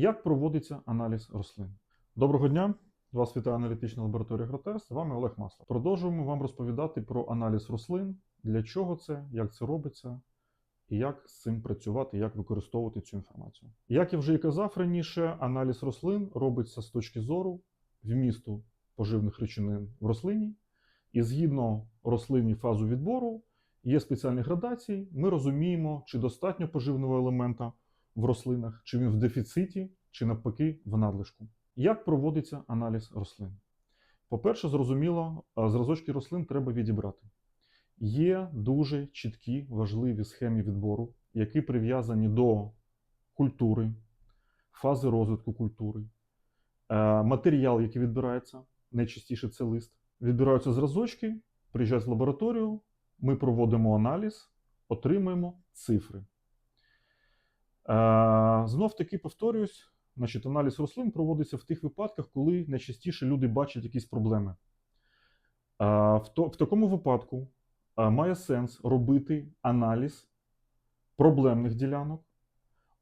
Як проводиться аналіз рослин? Доброго дня! Вас вітає аналітична лабораторія Гротест. З вами Олег Маслов. Продовжуємо вам розповідати про аналіз рослин, для чого це, як це робиться, і як з цим працювати, як використовувати цю інформацію. Як я вже і казав раніше, аналіз рослин робиться з точки зору вмісту поживних речовин в рослині, і згідно рослині фазу відбору є спеціальні градації. Ми розуміємо, чи достатньо поживного елемента в рослинах, чи він в дефіциті, чи навпаки в надлишку. Як проводиться аналіз рослин? По-перше, зрозуміло, зразочки рослин треба відібрати. Є дуже чіткі важливі схеми відбору, які прив'язані до культури, фази розвитку культури, Е, матеріал, який відбирається, найчастіше це лист. Відбираються зразочки, приїжджають в лабораторію, ми проводимо аналіз, отримуємо цифри. Е, Знов таки повторююсь, значить, аналіз рослин проводиться в тих випадках, коли найчастіше люди бачать якісь проблеми. Е, В, то, в такому випадку е, має сенс робити аналіз проблемних ділянок,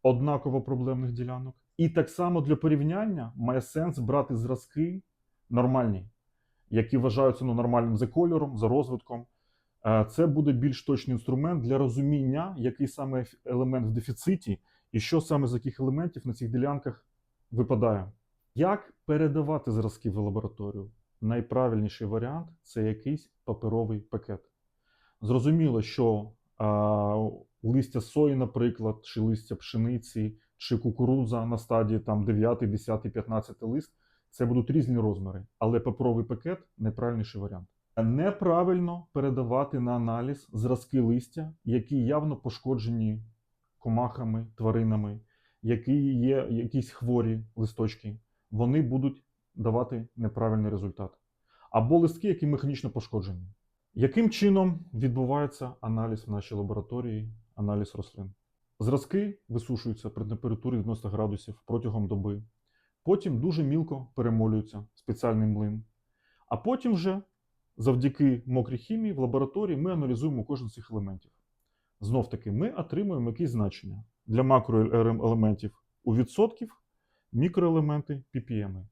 однаково проблемних ділянок. І так само для порівняння має сенс брати зразки нормальні, які вважаються ну, нормальним за кольором, за розвитком. Це буде більш точний інструмент для розуміння, який саме елемент в дефіциті, і що саме з яких елементів на цих ділянках випадає. Як передавати зразки в лабораторію? Найправильніший варіант це якийсь паперовий пакет. Зрозуміло, що а, листя сої, наприклад, чи листя пшениці, чи кукурудза на стадії там 9, 10, 15 лист це будуть різні розміри, але паперовий пакет найправильніший варіант. Неправильно передавати на аналіз зразки листя, які явно пошкоджені комахами, тваринами, які є якісь хворі листочки, вони будуть давати неправильний результат. Або листки, які механічно пошкоджені. Яким чином відбувається аналіз в нашій лабораторії, аналіз рослин? Зразки висушуються при температурі 90 градусів протягом доби. Потім дуже мілко перемолюються спеціальний млин. А потім вже завдяки мокрій хімії в лабораторії ми аналізуємо кожен з цих елементів. Знов таки, ми отримуємо якісь значення для макроелементів у відсотків, мікроелементи ppm.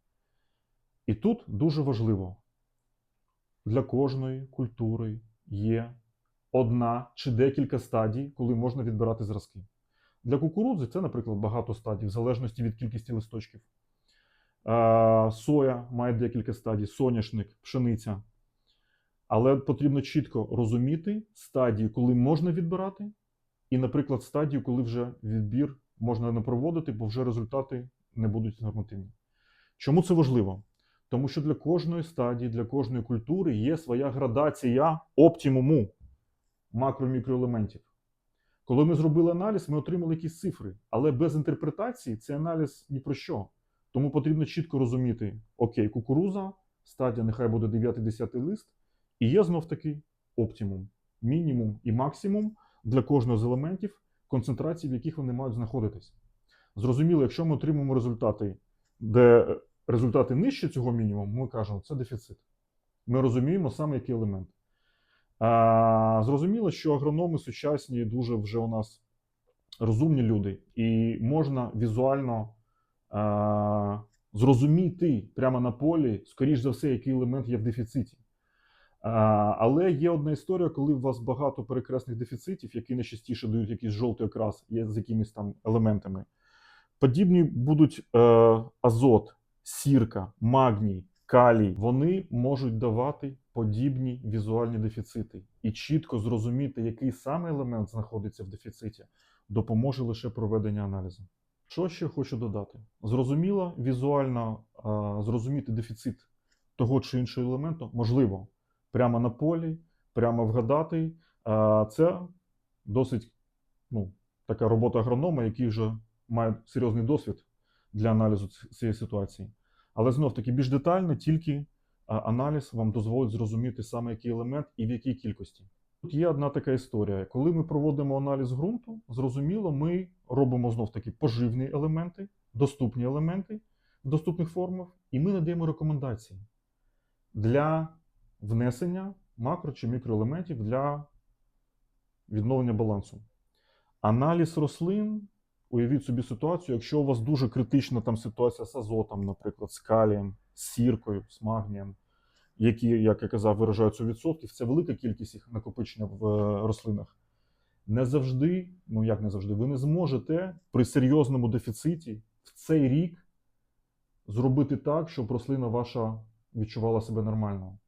І тут дуже важливо: для кожної культури є одна чи декілька стадій, коли можна відбирати зразки. Для кукурудзи це, наприклад, багато стадій, в залежності від кількості листочків. Соя має декілька стадій, соняшник, пшениця. Але потрібно чітко розуміти стадії, коли можна відбирати, і, наприклад, стадію, коли вже відбір можна не проводити, бо вже результати не будуть нормативні. Чому це важливо? Тому що для кожної стадії, для кожної культури є своя градація оптимуму макро-мікроелементів. Коли ми зробили аналіз, ми отримали якісь цифри, але без інтерпретації цей аналіз ні про що. Тому потрібно чітко розуміти: окей, кукуруза, стадія нехай буде 9-10 лист, і є знов таки оптимум, мінімум і максимум для кожного з елементів, концентрації, в яких вони мають знаходитись. Зрозуміло, якщо ми отримаємо результати, де результати нижче цього мінімуму, ми кажемо, це дефіцит. Ми розуміємо саме який елемент. А, зрозуміло, що агрономи сучасні дуже вже у нас розумні люди, і можна візуально а, зрозуміти прямо на полі, скоріш за все, який елемент є в дефіциті. Але є одна історія, коли у вас багато перекресних дефіцитів, які найчастіше дають якийсь жовтий окрас з якимись там елементами. Подібні будуть е, азот, сірка, магній, калій. Вони можуть давати подібні візуальні дефіцити. І чітко зрозуміти, який саме елемент знаходиться в дефіциті, допоможе лише проведення аналізу. Що ще хочу додати? Зрозуміло, візуально е, зрозуміти дефіцит того чи іншого елементу можливо прямо на полі, прямо вгадати. Це досить ну, така робота агронома, який вже має серйозний досвід для аналізу цієї ситуації. Але знов таки більш детально тільки аналіз вам дозволить зрозуміти саме який елемент і в якій кількості. Тут є одна така історія. Коли ми проводимо аналіз ґрунту, зрозуміло, ми робимо знов таки поживні елементи, доступні елементи в доступних формах, і ми надаємо рекомендації для внесення макро чи мікроелементів для відновлення балансу. Аналіз рослин уявіть собі ситуацію, якщо у вас дуже критична там ситуація з азотом, наприклад, з калієм, з сіркою, з магнієм, які, як я казав, виражаються у відсотків, це велика кількість їх накопичення в е, рослинах. Не завжди, ну як не завжди, ви не зможете при серйозному дефіциті в цей рік зробити так, щоб рослина ваша відчувала себе нормально.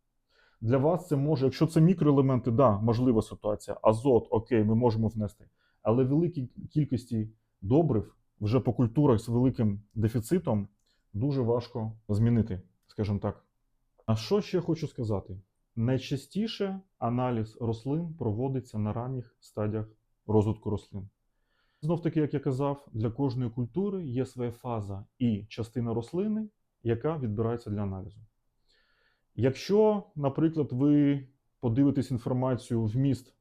Для вас це може, якщо це мікроелементи, да, можлива ситуація. Азот, окей, ми можемо внести. Але великій кількості добрив вже по культурах з великим дефіцитом дуже важко змінити, скажімо так. А що ще хочу сказати? Найчастіше аналіз рослин проводиться на ранніх стадіях розвитку рослин. Знов таки, як я казав, для кожної культури є своя фаза і частина рослини, яка відбирається для аналізу. Якщо, наприклад, ви подивитесь інформацію вміст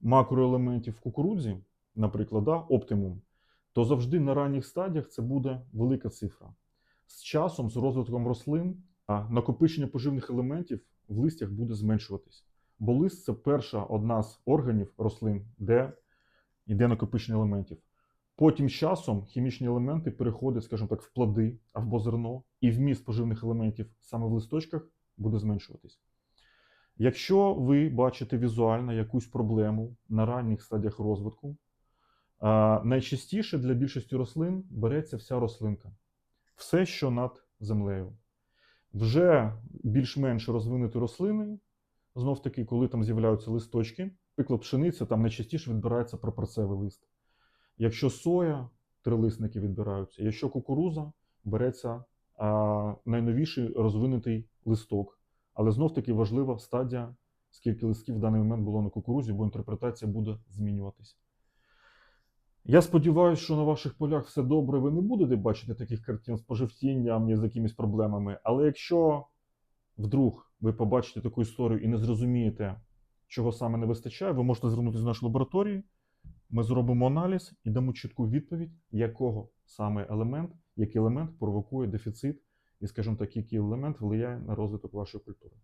макроелементів в кукурудзі, наприклад, оптимум, то завжди на ранніх стадіях це буде велика цифра. З часом, з розвитком рослин, накопичення поживних елементів в листях буде зменшуватись. Бо лист це перша одна з органів рослин, де йде накопичення елементів. Потім з часом хімічні елементи переходять, скажімо так, в плоди або зерно, і вміст поживних елементів саме в листочках буде зменшуватись. Якщо ви бачите візуально якусь проблему на ранніх стадіях розвитку, найчастіше для більшості рослин береться вся рослинка, все, що над землею. Вже більш-менш розвинуті рослини, знов таки, коли там з'являються листочки, наприклад, пшениця, там найчастіше відбирається прапорцевий лист. Якщо соя, трилисники відбираються. Якщо кукуруза, береться а, найновіший розвинутий листок. Але знов таки важлива стадія, скільки листків в даний момент було на кукурузі, бо інтерпретація буде змінюватись. Я сподіваюся, що на ваших полях все добре, ви не будете бачити таких картин з пожовтінням і з якимись проблемами. Але якщо вдруг ви побачите таку історію і не зрозумієте, чого саме не вистачає, ви можете звернутися до нашої лабораторії. Ми зробимо аналіз і дамо чітку відповідь, якого саме елемент, який елемент провокує дефіцит, і, скажімо так, який елемент впливає на розвиток вашої культури.